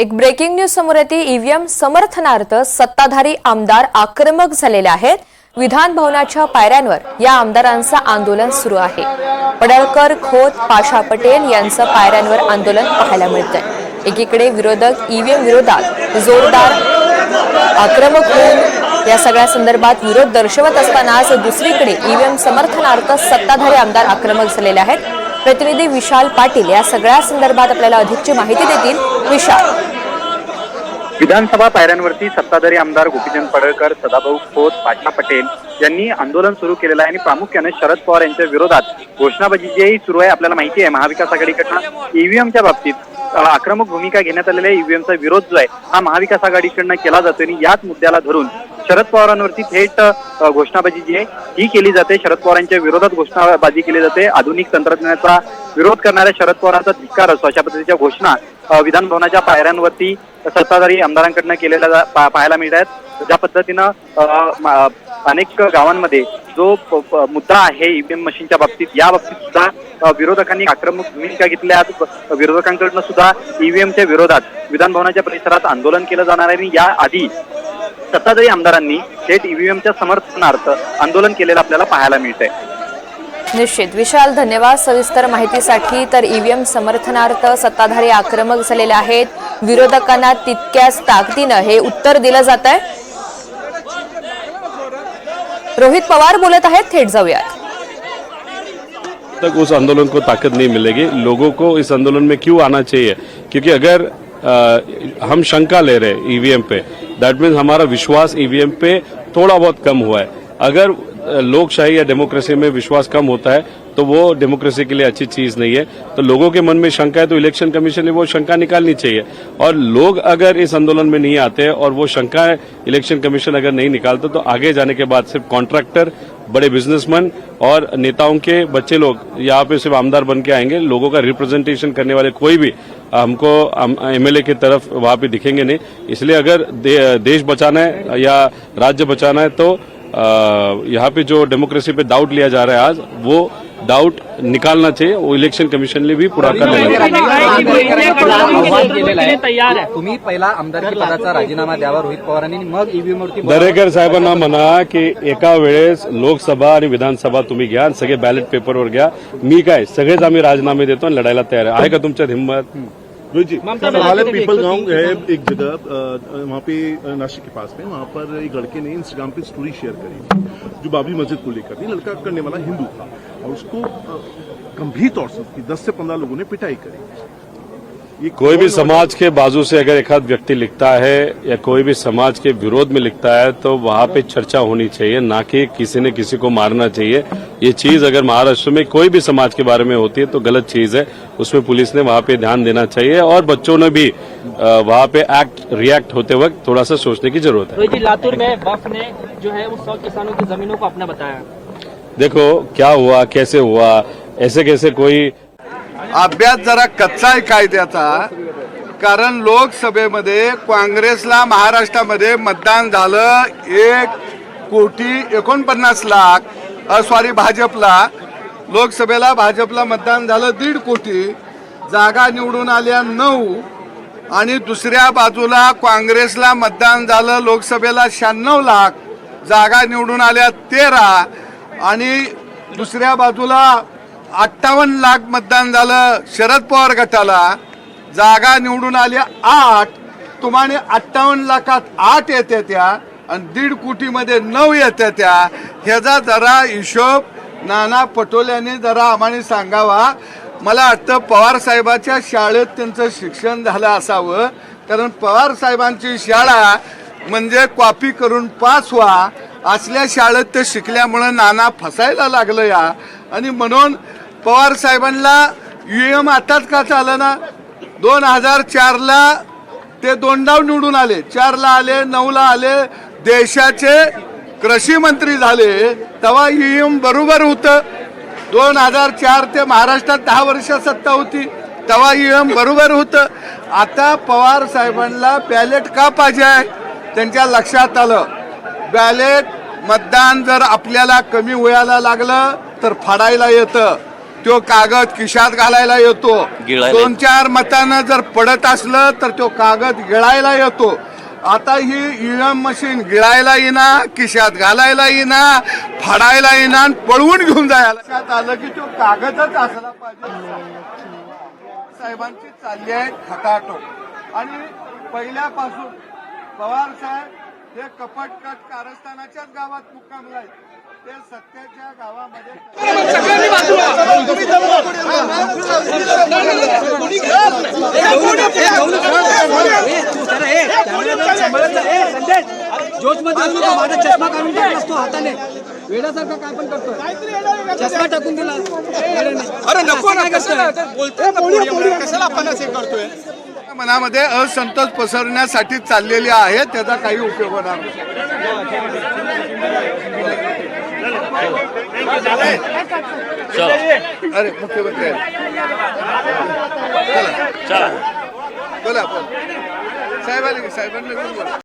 एक breaking news समोर येते. ईव्हीएम समर्थनार्थ सत्ताधारी आमदार आक्रमक झालेले आहेत. विधान भवनाच्या पायऱ्यांवर या आमदारांचं आंदोलन सुरू आहे. पडळकर खोत पाशा पटेल यांचं पायऱ्यांवर आंदोलन पाहायला मिळतंय. एकीकडे विरोधक ईव्हीएम विरोधात जोरदार आक्रमक होऊन या सगळ्या संदर्भात विरोध दर्शवत असतानाच दुसरीकडे ईव्हीएम समर्थनार्थ सत्ताधारी आमदार आक्रमक झालेले आहेत. प्रतिनिधी विशाल पाटील या सगळ्या संदर्भात आपल्याला अधिकची माहिती देतील. विशाल. विधानसभा पायऱ्यांवरती सत्ताधारी आमदार गोपीचंद पडळकर सदाभाऊ खोत पाटणा पटेल यांनी आंदोलन सुरू केलेलं आहे आणि प्रामुख्याने शरद पवार यांच्या विरोधात घोषणाबाजी जी सुरू आहे. आपल्याला माहिती आहे महाविकास आघाडीकडनं ईव्हीएमच्या बाबतीत आक्रमक भूमिका घेण्यात आलेल्या ईव्हीएमचा विरोध जो आहे हा महाविकास आघाडीकडनं केला जातो आणि याच मुद्द्याला धरून शरद पवारांवरती थेट घोषणाबाजी जी आहे ही केली जाते. शरद पवारांच्या विरोधात घोषणाबाजी केली जाते. आधुनिक तंत्रज्ञानाचा विरोध करणाऱ्या शरद पवारांचा धिक्कार असतो. अशा पद्धतीच्या घोषणा विधानभवनाच्या पायऱ्यांवरती सत्ताधारी आमदारांकडनं केलेल्या पाहायला मिळत आहेत ज्या पद्धतीनं अनेक गावांमध्ये जो मुद्दा आहे ईव्हीएम मशीनच्या बाबतीत या बाबतीत सुद्धा विरोधकांनी आक्रमक भूमिका घेतल्या. विरोधकांकडनं सुद्धा ईव्हीएमच्या विरोधात विधानभवनाच्या परिसरात आंदोलन केलं जाणार आहे. आणि या आधी सत्ताधारी आमदारांनी थेट ईव्हीएमच्या समर्थनार्थ आंदोलन केलेलं आपल्याला पाहायला मिळतंय. निश्चित. विशाल धन्यवाद सविस्तर माहितीसाठी. तर ईव्हीएम समर्थनार्थ सत्ताधारी आक्रमक झालेले आहेत. विरोधकांना तितक्याच ताकदीनं हे उत्तर दिलं जात आहे रोहित पवार बोलत आहेत. थेट जाऊयात. तक उस आंदोलन को ताकत नहीं मिलेगी. लोगों को इस आंदोलन में क्यों आना चाहिए? क्योंकि अगर आ, हम शंका ले रहे हैं ईवीएम पे दैट मीन्स हमारा विश्वास ईवीएम पे थोड़ा बहुत कम हुआ है. अगर लोकशाही या डेमोक्रेसी में विश्वास कम होता है तो वो डेमोक्रेसी के लिए अच्छी चीज़ नहीं है। तो लोगों के मन में शंका है तो इलेक्शन कमीशन ने वो शंका निकालनी चाहिए। और लोग अगर इस आंदोलन में नहीं आते और वो शंका इलेक्शन कमीशन अगर नहीं निकालता तो आगे जाने के बाद सिर्फ़ कॉन्ट्रैक्टर बड़े बिजनेसमैन और नेताओं के बच्चे लोग यहाँ पे सिर्फ़ आमदार बन के आएँगे लोगों का रिप्रेजेंटेशन करने वाले कोई भी हमको एमएलए की तरफ़ वहाँ पे दिखेंगे नहीं। इसलिए अगर दे, देश बचाना है या राज्य बचाना है तो यहाँ पे जो डेमोक्रेसी पे डाउट लिया जा रहा है आज वो डाउट निकालना चाहिए वो इलेक्शन कमीशन ने भी पुढाकार तयार आहे. तुम्ही पहिला आमदारकी पदाचा राजीनामा द्यावा रोहित पवारांनी मग ईव्हीएम वरती बोला. दरेकर साहेबांना म्हणा की एका वेळेस लोकसभा आणि विधानसभा तुम्ही घ्या आणि सगळे बॅलेट पेपरवर घ्या. मी काय सगळेच आम्ही राजीनामे देतो आणि लढायला तयार आहे. का तुमच्यात हिंमत? जी पीपल गाँव है एक जगह वहाँ पे नाशिक नासिक के पास में वहाँ पर एक लड़के ने इंस्टाग्राम पे स्टोरी शेयर करी थी जो बाबरी मस्जिद को लेकर थी लड़का करने वाला हिंदू था और उसको गंभीर तौर से दस से पंद्रह लोगों ने पिटाई करी। कोई भी समाज के बाजू से अगर एक आध व्यक्ति लिखता है या कोई भी समाज के विरोध में लिखता है तो वहाँ पे चर्चा होनी चाहिए ना कि किसी ने किसी को मारना चाहिए। ये चीज़ अगर महाराष्ट्र में कोई भी समाज के बारे में होती है तो गलत चीज़ है। उसमें पुलिस ने वहाँ पे ध्यान देना चाहिए और बच्चों ने भी वहाँ पे एक्ट रिएक्ट होते वक्त थोड़ा सा सोचने की ज़रूरत है। रोहित जी लातूर में ने जो है सौ किसानों की जमीनों को अपना बताया। देखो क्या हुआ कैसे हुआ ऐसे कैसे कोई अभ्यास जरा कच्चा आहे कायद्याचा. कारण लोकसभेमध्ये काँग्रेसला महाराष्ट्रामध्ये मतदान झालं एक कोटी एकोणपन्नास लाख सॉरी भाजपला. लोकसभेला भाजपला मतदान झालं दीड कोटी. जागा निवडून आल्या नऊ. आणि दुसऱ्या बाजूला काँग्रेसला मतदान झालं लोकसभेला शहाण्णव लाख. जागा निवडून आल्या तेरा. आणि दुसऱ्या बाजूला अठ्ठावन्न लाख मतदान झालं. शरद पवार गटाला जागा निवडून आली आठ. तुम्हाला अठ्ठावन्न लाखात आठ येत्या त्या आणि दीड कोटीमध्ये नऊ येत्या त्या. ह्याचा जरा हिशोब नाना पटोल्याने जरा आम्हाला सांगावा. मला वाटतं पवार साहेबाच्या शाळेत त्यांचं शिक्षण झालं असावं. कारण पवार साहेबांची शाळा म्हणजे कॉपी करून पास व्हा. असल्या शाळेत ते शिकल्यामुळं नाना फसायला लागलं या. आणि म्हणून पवार साहेबांना एम आताच का चालं ना दोन हजार चारला ते दोनदाव निवडून आले. चारला आले नऊला आले. देशाचे कृषी मंत्री झाले. तेव्हा ईएम बरोबर होतं. दोन हजार चार ते महाराष्ट्रात दहा वर्ष सत्ता होती. तेव्हा ईएम बरोबर होतं. आता पवार साहेबांना बॅलेट का पाहिजे आहे? त्यांच्या लक्षात आलं. बॅलेट मतदान जर आपल्याला कमी व्हायला लागलं तर फाडायला येतं. तो कागद खिशात घालायला येतो. दोन चार मतानं जर पडत असलं तर तो कागद गिळायला येतो. आता ही ईव्हीएम मशीन गिळायला येईना खिशात घालायला येईना फाडायला येईना आणि पळवून घेऊन जायला. आलं की तो कागदच असला पाहिजे. साहेबांची चालली आहे खटाटोप आणि पहिल्यापासून पवार साहेब हे कपटकट कारस्थानाच्याच गावात मुक्कामला आहेत ते सत्याच्या गावामध्ये जोशमध्ये असतो तो माझा चष्मा काढून टाकला असतो हाताने वेड्यासारखा काय पण करतो चष्मा टाकून दिला अरे नको काय करतोय? मनामध्ये असंतोष पसरण्यासाठी चाललेली आहे त्याचा काही उपयोग होणार नाही. अरे मुख्यमंत्री. चला. चला. बोला बोला. साहेब आले की साहेबांना बोला.